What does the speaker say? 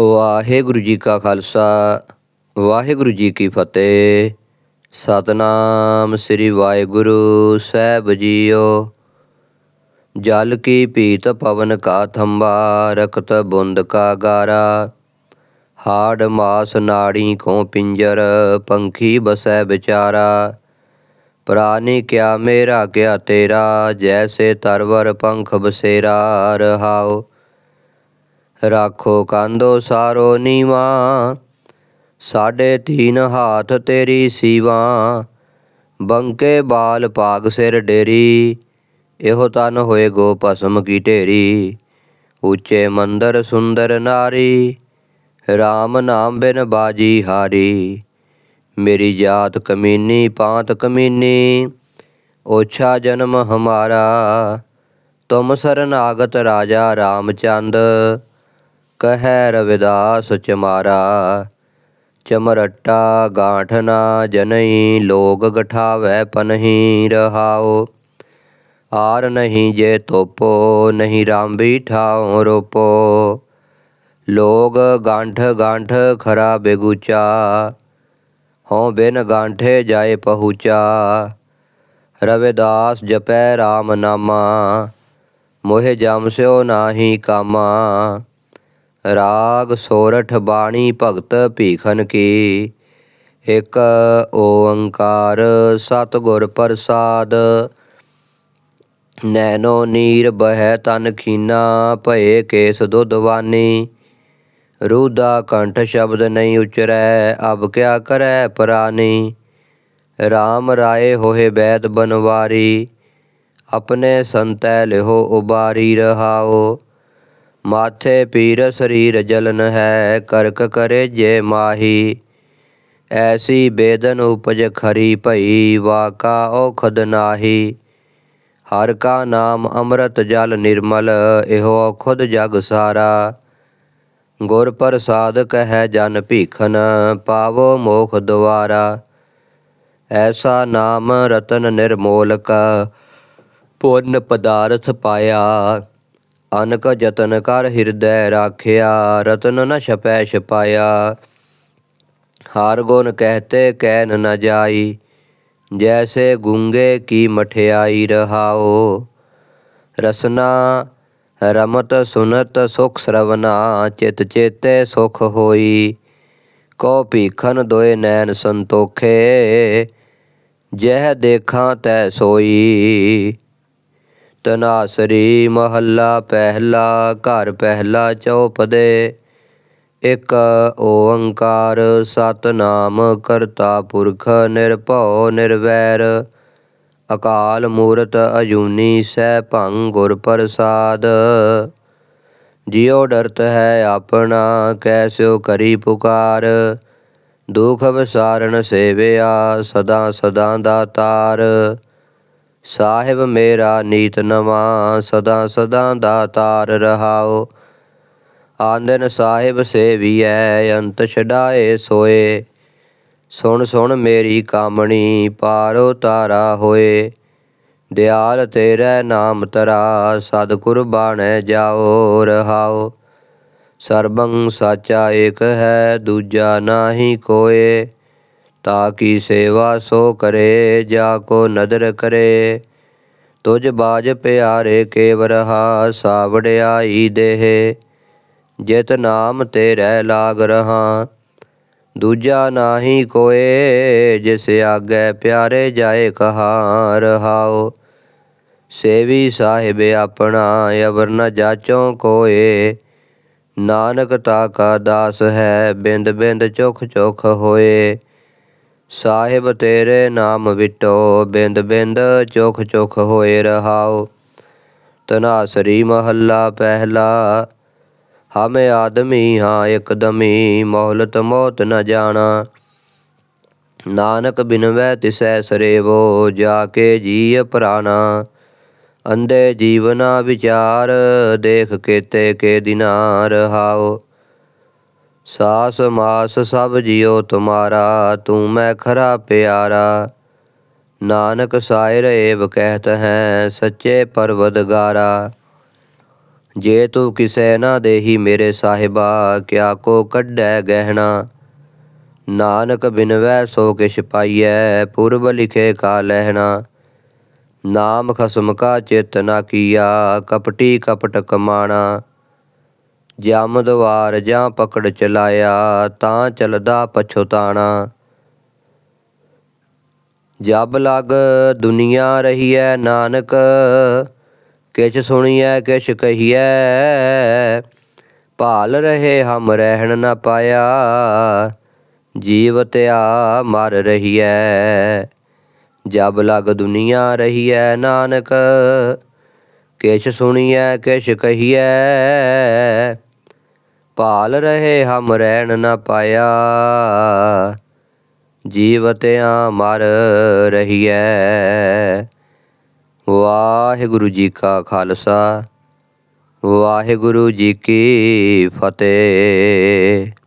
ਵਾਹਿਗੁਰੂ ਜੀ ਕਾ ਖਾਲਸਾ, ਵਾਹਿਗੁਰੂ ਜੀ ਕੀ ਫਤਿਹ। ਸਤਨਾਮ ਸ੍ਰੀ ਵਾਹਿਗੁਰੂ ਸਾਹਿਬ ਜੀਓ। ਜਲ ਕੀ ਪੀਤ ਪਵਨ ਕਾ ਥੰਬਾ ਰਕਤ ਬੁੰਦ ਕਾ ਗਾਰਾ। ਹਾੜ ਮਾਸ ਨਾੜੀ ਕੋ ਪਿੰਜਰ, ਪੰਖੀ ਬਸੈ ਵਿਚਾਰਾ। ਪ੍ਰਾਨੀ ਕਿਆ ਮੇਰਾ ਕਿਆ ਤੇਰਾ, ਜੈਸੇ ਤਰਵਰ ਪੰਖ ਬਸੇਰਾ ਰਹਾਓ। ਰਾਖੋ ਕੰਦੋ ਸਾਰੋ ਨੀਵਾ ਸਾਢੇ ਤੀਨ ਹਾਥ ਤੇਰੀ ਸੀਵਾ। ਬੰਕੇ ਬਾਲ ਭਾਗ ਸਿਰ ਡੇਰੀ, ਇਹੋ ਤਨ ਹੋਏ ਗੋ ਭਸਮ ਕੀ ਢੇਰੀ। ਉੱਚੇ ਮੰਦਰ ਸੁੰਦਰ ਨਾਰੀ RAM ਨਾਮ ਬਿਨ ਬਾਜੀ ਹਾਰੀ। ਮੇਰੀ ਜਾਤ ਕਮੀਨੀ, ਪਾਂਤ ਕਮੀਨੀ, ਓਛਾ ਜਨਮ ਹਮਾਰਾ। ਤੁਮ ਸਰਨਾਗਤ ਰਾਜਾ ਰਾਮਚੰਦ कह रविदास चमारा, चमरट्टा गांठना जनई लोग गठावै पनही रहाओ। आर नहीं जे तोपो, नहीं रामबी ठाओ रोपो। लोग गांठ गांठ खरा बेगुचा, हो बिन गांठे जाए पहुचा। रविदास जपै राम नामा, मोहे जाम स्यो नाही कामा। ਰਾਗ ਸੋਰਠ ਬਾਣੀ ਭਗਤ ਭੀਖਨ ਕੀ। ਇਕ ਓੰਕਾਰ ਸਤਿਗੁਰ ਪ੍ਰਸਾਦ। ਨੈਨੋ ਨੀਰ ਬਹਿ ਤਨ ਖੀਨਾ, ਭਏ ਕੇਸ ਦੁਧਵਾਨੀ ਰੂਦਾ ਕੰਠ ਸ਼ਬਦ ਨਹੀਂ ਉਚਰੈ, ਅਬ ਕਿਆ ਕਰੈ ਪ੍ਰਾਨੀ। RAM ਰਾਏ ਹੋਏ ਬੈਦ ਬਨਵਾਰੀ, ਆਪਣੇ ਸੰਤੈ ਲਿਹੋ ਉਬਾਰੀ ਰਹਾਓ। ਮਾਥੇ ਪੀਰ ਸਰੀਰ ਜਲਨ ਹੈ, ਕਰਕ ਕਰੇ ਜੇ ਮਾਹੀ। ਐਸੀ ਬੇਦਨ ਉਪਜ ਖਰੀ ਭਈ, ਵਾਕਾ ਔਖਦ ਨਾਹੀ। ਹਰ ਕਾ ਨਾਮ ਅੰਮ੍ਰਿਤ ਜਲ ਨਿਰਮਲ, ਇਹੋ ਖੁਦ ਜਗ ਸਾਰਾ। ਗੁਰ ਪ੍ਰਸਾਦ ਕਹੈ ਜਨ ਭੀਖਨ, ਪਾਵੋ ਮੋਖ ਦੁਆਰਾ। ਐਸਾ ਨਾਮ ਰਤਨ ਨਿਰਮੋਲਕ, ਪੁੰਨ ਪਦਾਰਥ ਪਾਇਆ। ਅਨਕ ਜਤਨ ਕਰ ਹਿਰਦੈ ਰਾਖਿਆ, ਰਤਨ ਨ ਛਪੈ ਛਪਾਇਆ। ਹਰ ਗੁਣ ਕਹਤੇ ਕਹਿ ਨ ਜਾਈ, ਜੈਸੇ ਗੁੰਗੇ ਕੀ ਮਠਿਆਈ ਰਹਾਓ। ਰਸਨਾ ਰਮਤ ਸੁਨਤ ਸੁਖ ਸਰਵਨਾ, ਚਿਤ ਚੇਤੇ ਸੁਖ ਹੋਈ। ਕੋ ਭੀਖਨ ਦੋਏ ਨੈਣ ਸੰਤੋਖੇ, ਜਹ ਦੇਖਾਂ ਤੈ ਸੋਈ। ਤਨਾਸਰੀ ਮਹੱਲਾ ਪਹਿਲਾ, ਘਰ ਪਹਿਲਾ ਚੌਪਦੇ ਇਕ ਓੰਕਾਰ ਸਤਨਾਮ ਕਰਤਾ ਪੁਰਖ ਨਿਰਭਉ ਨਿਰਵੈਰ। ਅਕਾਲ ਮੂਰਤ ਅਜੂਨੀ ਸਹਿ ਭੰਗ ਗੁਰ ਪ੍ਰਸਾਦ। ਜਿਉ ਡਰਤ ਹੈ ਆਪਣਾ ਕੈਸਿਓ ਕਰੀ ਪੁਕਾਰ। ਦੁਖ ਵਿਸਾਰਨ ਸੇਵਿਆ, ਸਦਾ ਸਦਾ ਦਾਤਾਰ ਸਾਹਿਬ ਮੇਰਾ ਨੀਤ ਨਵਾ, ਸਦਾ ਸਦਾ ਦਾਤਾਰ ਰਹਾਓ। ਆਨੰਦ ਸਾਹਿਬ ਸੇਵੀਐ, ਅੰਤ ਛਡਾਏ ਸੋਏ। ਸੁਣ ਸੁਣ ਮੇਰੀ ਕਾਮਣੀ, ਪਾਰੋ ਤਾਰਾ ਹੋਏ। ਦਿਆਲ ਤੇਰੇ ਨਾਮ ਤਰਾ ਸਦ ਕੁਰਬਾਨੈ ਜਾਓ, ਰਹਾਓ। ਸਰਬੰ ਸਾਚਾ ਏਕ ਹੈ, ਦੂਜਾ ਨਾਹੀ ਕੋਏ। ਤਾ ਕੀ ਸੇਵਾ ਸੋ ਕਰੇ, ਜਾ ਕੋ ਨਦਰ ਕਰੇ? ਤੁਝ ਬਾਜ ਪਿਆਰੇ ਕੇਵਰਹਾ ਸਾਵੜਿਆਈ ਦੇਹ। ਜਿਤ ਨਾਮ ਤੇਰੇ ਲਾਗ ਰਹਾ। ਦੂਜਾ ਨਾਹੀ ਕੋਏ, ਜਿਸ ਆਗੇ ਪਿਆਰੇ ਜਾਏ ਕਹਾ ਰਹਾਓ ਸੇਵੀ ਸਾਹਿਬ ਆਪਣਾ ਅਵਰ ਨ ਜਾਚੋ ਕੋਏ। ਨਾਨਕ ਤਾ ਕਾ ਦਾਸ ਹੈ, ਬਿੰਦ ਬਿੰਦ ਚੁਖ ਚੁਖ ਹੋਏ। ਸਾਹਿਬ ਤੇਰੇ ਨਾਮ ਵਿਟੋ, ਬਿੰਦ ਬਿੰਦ ਚੁਖ ਚੁਖ ਹੋਏ ਰਹਾਓ। ਤਨਾਸਰੀ ਮਹੱਲਾ ਪਹਿਲਾ, ਹਮ ਆਦਮੀ ਹਾਂ ਇਕਦਮੀ, ਮੌਲਤ ਮੌਤ ਨ ਜਾਣਾ। ਨਾਨਕ ਬਿਨਵੈ ਤਿਸੈ ਸਰੇਵੋ, ਜਾ ਕੇ ਜੀਅ ਪ੍ਰਾਣਾ। ਅੰਦੇ ਜੀਵਨਾ ਵਿਚਾਰ, ਦੇਖ ਕੇਤੇ ਕੇ ਦਿਨਾ ਰਹਾਓ। ਸਾਸ ਮਾਸ ਸਭ ਜਿਉ ਤੁਮਾਰਾ, ਤੂੰ ਮੈਂ ਖਰਾ ਪਿਆਰਾ। ਨਾਨਕ ਸਾਇਰ ਏਵ ਕਹਿਤ ਹੈ, ਸੱਚੇ ਪਰਵਦਗਾਰਾ। ਜੇ ਤੂੰ ਕਿਸੈ ਨਾ ਦੇਹੀ ਮੇਰੇ ਸਾਹਿਬਾ, ਕਿਆ ਕੋ ਕੱਢੈ ਗਹਿਣਾ। ਨਾਨਕ ਬਿਨਵੈ ਸੋ ਕਿਛ ਪਾਈਐ, ਪੁਰਬ ਲਿਖੇ ਕਾ ਲਹਿਣਾ। ਨਾਮ ਖਸਮ ਕਾ ਚਿਤ ਨਾ ਕੀਆ, ਕਪਟੀ ਕਪਟ ਕਮਾਣਾ। ਜਮ ਜਾਂ ਪਕੜ ਚਲਾਇਆ, ਤਾਂ ਚਲਦਾ ਪਛੁਤਾਣਾ ਜਬ ਲਗ ਦੁਨੀਆ ਰਹੀਐ ਨਾਨਕ, ਕਿਛ ਸੁਣੀਐ, ਕਿਛ ਕਹੀਐ। ਭਾਲ ਰਹੇ ਹਮ ਰਹਿਣ ਨਾ ਪਾਇਆ, ਜੀਵ ਤਿਆ ਮਰ ਰਹੀਐ। ਜਬ ਲਗ ਦੁਨੀਆ ਰਹੀਐ ਨਾਨਕ, ਕਿਛ ਸੁਣੀਐ, ਕਿਛ ਕਹੀਐ। ਭਾਲ ਰਹੇ ਹਮ ਰਹਿਣ ਨਾ ਪਾਇਆ। ਜੀਵਤਿਆਂ ਮਰ ਰਹੀਐ। ਵਾਹਿਗੁਰੂ ਜੀ ਕਾ ਖਾਲਸਾ। ਵਾਹਿਗੁਰੂ ਜੀ ਕੀ ਫਤਿਹ।